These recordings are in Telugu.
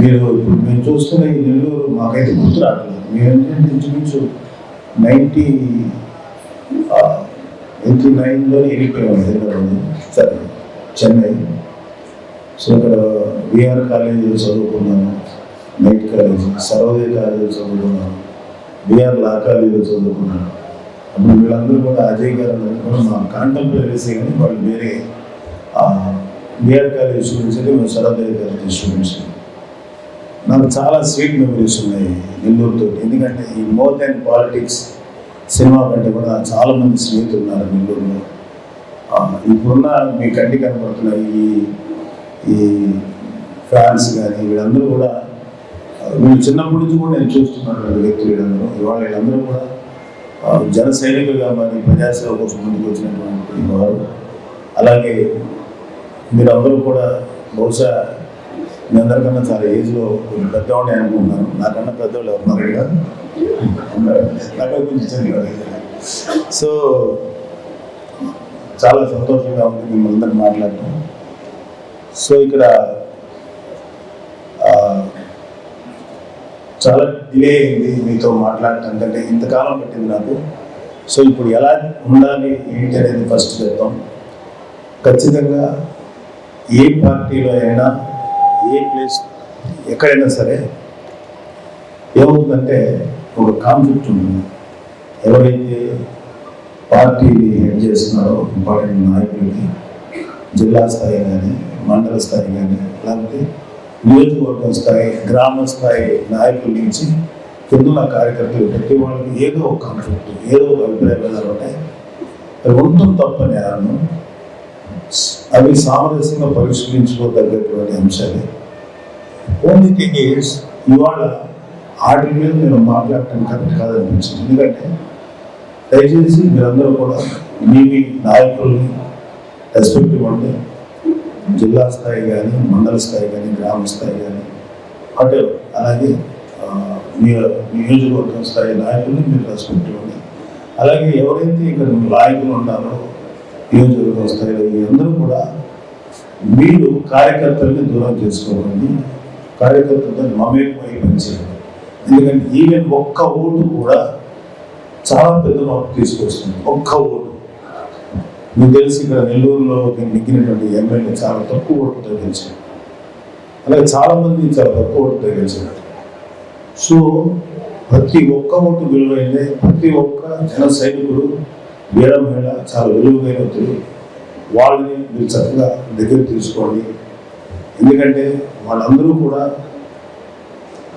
మీరు ఇప్పుడు మేము చూస్తున్న ఈ నెల్లూరు మాకైతే గుర్తు రావట్లేదు. మేము ఏంటంటే ఇంచుమించు నైంటీ నైంటీ నైన్లో వెళ్ళిపోయాము హైదరాబాద్. సరే చెన్నై. సో ఇక్కడ బీఆర్ కాలేజీలో చదువుకున్నాను నైట్ కాలేజ్ సర్వోదయ కాలేజ్ చదువుకున్నాను బీఆర్ లా కాలేజీలో చదువుకున్నాను అప్పుడు వీళ్ళందరూ కూడా అజయ్ గారు కూడా మా కాంటెంపరీసే కానీ వాళ్ళు వేరే బీఆర్ కాలేజ్ స్టూడెంట్స్ అయితే మేము సర్వోదయ కాలేజ్ స్టూడెంట్స్ నాకు చాలా స్వీట్ మెమరీస్ ఉన్నాయి నెల్లూరుతో. ఎందుకంటే ఈ మోర్ దాన్ పాలిటిక్స్ సినిమా కంటే కూడా చాలామంది స్నేహితులు ఉన్నారు నెల్లూరులో. ఇప్పుడున్న మీ కంటి కనపడుతున్న ఈ ఈ ఫ్యాన్స్ కానీ వీళ్ళందరూ కూడా వీళ్ళు చిన్నప్పటి నుంచి కూడా నేను చూస్తున్నాను వ్యక్తులు వీళ్ళందరూ. ఇవాళ వీళ్ళందరూ కూడా జన సైనికులుగా మరి ప్రజాసేవ కోసం ముందుకు వచ్చినటువంటి వారు. అలాగే మీరందరూ కూడా బహుశా మీ అందరికన్నా చాలా ఏజ్లో కొంచెం పెద్దవాడిని అనుకుంటున్నాను నాకన్నా పెద్దవాళ్ళు ఎవరున్నారు ఇక్కడ ఉన్నారు. కొంచెం చిన్నవాడు. సో చాలా సంతోషంగా ఉంది మిమ్మల్ని అందరూ మాట్లాడటం సో ఇక్కడ చాలా డిలే అయింది మీతో మాట్లాడటం కంటే ఇంతకాలం పట్టింది నాకు సో ఇప్పుడు ఎలా ఉండాలి ఏంటి అనేది ఫస్ట్ చెప్తాం ఖచ్చితంగా ఏ పార్టీలో అయినా ఏ ప్లేస్ ఎక్కడైనా సరే ఏమవుతుందంటే ఒక కాన్ఫ్లిక్ట్ ఉంటుంది. ఎవరైతే పార్టీని హెడ్ చేస్తున్నారో ఇంపార్టెంట్ నాయకులకి జిల్లా స్థాయి కానీ మండల స్థాయి కానీ లేకపోతే నియోజకవర్గం స్థాయి గ్రామ స్థాయి నాయకుల నుంచి కింద కార్యకర్తలు ప్రతి వాళ్ళకి ఏదో ఒక కాన్ఫ్లిక్ట్ ఏదో ఒక అభిప్రాయ భేదాలు ఉంటాయి. అది ఉండటం తప్ప నేను అవి సామరస్యంగా పరిష్కరించుకోదగ్గటువంటి అంశాలే. ఓన్లీ థింగ్ ఈస్ ఇవాళ వాటి మీద నేను మాట్లాడటం కరెక్ట్ కాదనిపించింది. ఎందుకంటే దయచేసి మీరందరూ కూడా మీ మీ నాయకుల్ని రెస్పెక్ట్ ఇవ్వండి. జిల్లా స్థాయి కానీ మండల స్థాయి కానీ గ్రామ స్థాయి కానీ అంటే అలాగే మీ నియోజకవర్గం స్థాయి నాయకుల్ని మీరు రెస్పెక్ట్ ఇవ్వండి. అలాగే ఎవరైతే ఇక్కడ నాయకులు ఉన్నారో నియోజకవర్గం స్థాయిలో ఈ అందరూ కూడా మీరు కార్యకర్తల్ని దూరం చేసుకోవాలని కార్యకర్తలతో మమేకమై పనిచేయాలి ఎందుకంటే ఈవెన్ ఒక్క ఓటు కూడా చాలా పెద్ద మార్పు తీసుకొస్తుంది. ఒక్క ఓటు. మీకు తెలిసి ఇక్కడ నెల్లూరులో నెగ్గినటువంటి ఎమ్మెల్యే చాలా తక్కువ ఓటుతో గెలిచారు అలాగే చాలామంది చాలా తక్కువ ఓటుతో గెలిచారు సో ప్రతి ఒక్క ఓటు విలువైందే ప్రతి ఒక్క జన సైనికుడు వీర మహిళ చాలా విలువైన వ్యక్తులు వాళ్ళని మీరు చక్కగా దగ్గర తీసుకోండి. ఎందుకంటే వాళ్ళందరూ కూడా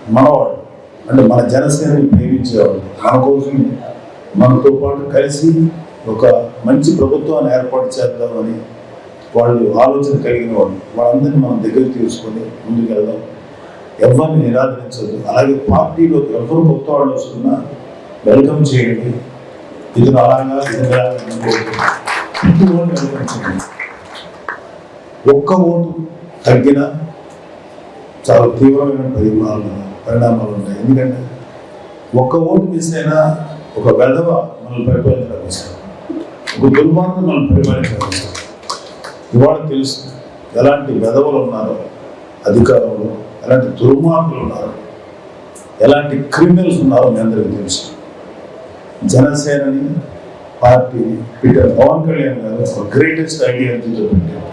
మనవాళ్ళు. అంటే మన జనసేనని ప్రేమించేవాళ్ళు. మన కోసం మనతో పాటు కలిసి ఒక మంచి ప్రభుత్వాన్ని ఏర్పాటు చేద్దామని వాళ్ళు ఆలోచన కలిగిన వాళ్ళు. వాళ్ళందరినీ మనం దగ్గర తీసుకొని ముందుకెళ్దాం. ఎవరిని నిరాదరించదు అలాగే పార్టీలో ఎవరు కొత్త వాళ్ళు వస్తున్నా వెల్కమ్ చేయండి. ఇది అలాగా ఒక్క ఓటు తగ్గినా చాలా తీవ్రమైన పరిమాణాలు పరిణామాలు ఉంటాయి. ఎందుకంటే ఒక్క ఓటు మిస్ అయినా ఒక వెధవ మనల్ని పరిపాలించడానికి ఒక దుర్మార్గం మనం పరిపాలించడానికి ఇవాళ తెలుసు ఎలాంటి వెధవలు ఉన్నారో అధికారంలో ఎలాంటి దుర్మార్గులు ఉన్నారో ఎలాంటి క్రిమినల్స్ ఉన్నారో మీ అందరికీ తెలుసు. జనసేనని పార్టీని పెట్టారు. పవన్ కళ్యాణ్ గారు ఒక గ్రేటెస్ట్ ఐడియాలజీతో పెట్టారు.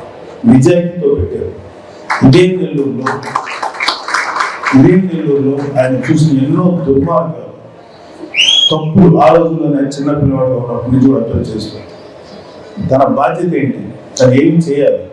నిజాయితీతో పెట్టారు. ఇదే నెల్లూరులో ఇదే నెల్లూరులో ఆయన చూసిన ఎన్నో దుర్మార్గాలు తప్పులు ఆ రోజుల్లోనే చిన్నపిల్లవాడు ఉన్నప్పటి నుంచి కూడా అర్థం చేస్తారు తన బాధ్యత ఏంటి? తను ఏం చేయాలి?